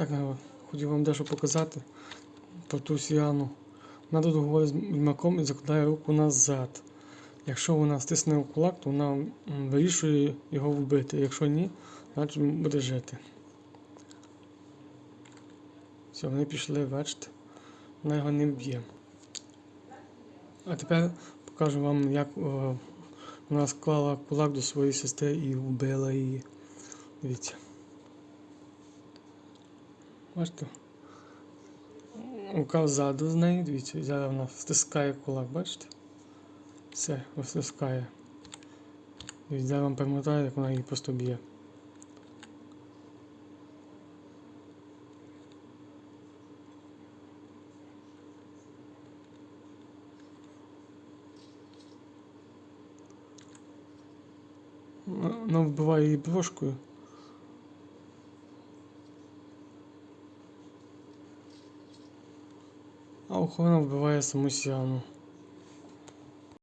Так, е, хотів вам дещо показати про ту сіану. Вона тут говорить з відьмаком і закладає руку назад. Якщо вона стисне кулак, то вона вирішує його вбити. Якщо ні, значить буде жити. Все, вони пішли, бачите. Вона його не вб'є. А тепер покажу вам, як о, вона склала кулак до своєї сестри і вбила її. Дивіться. Бачите? Рука ззаду з неї, дивіться, зараз вона стискає кулак, бачите? Все, стискає. І зараз вам пам'ятаю, як вона її просто б'є. Вона вбиває її брошкою. А охорона вбиває саму Сіану.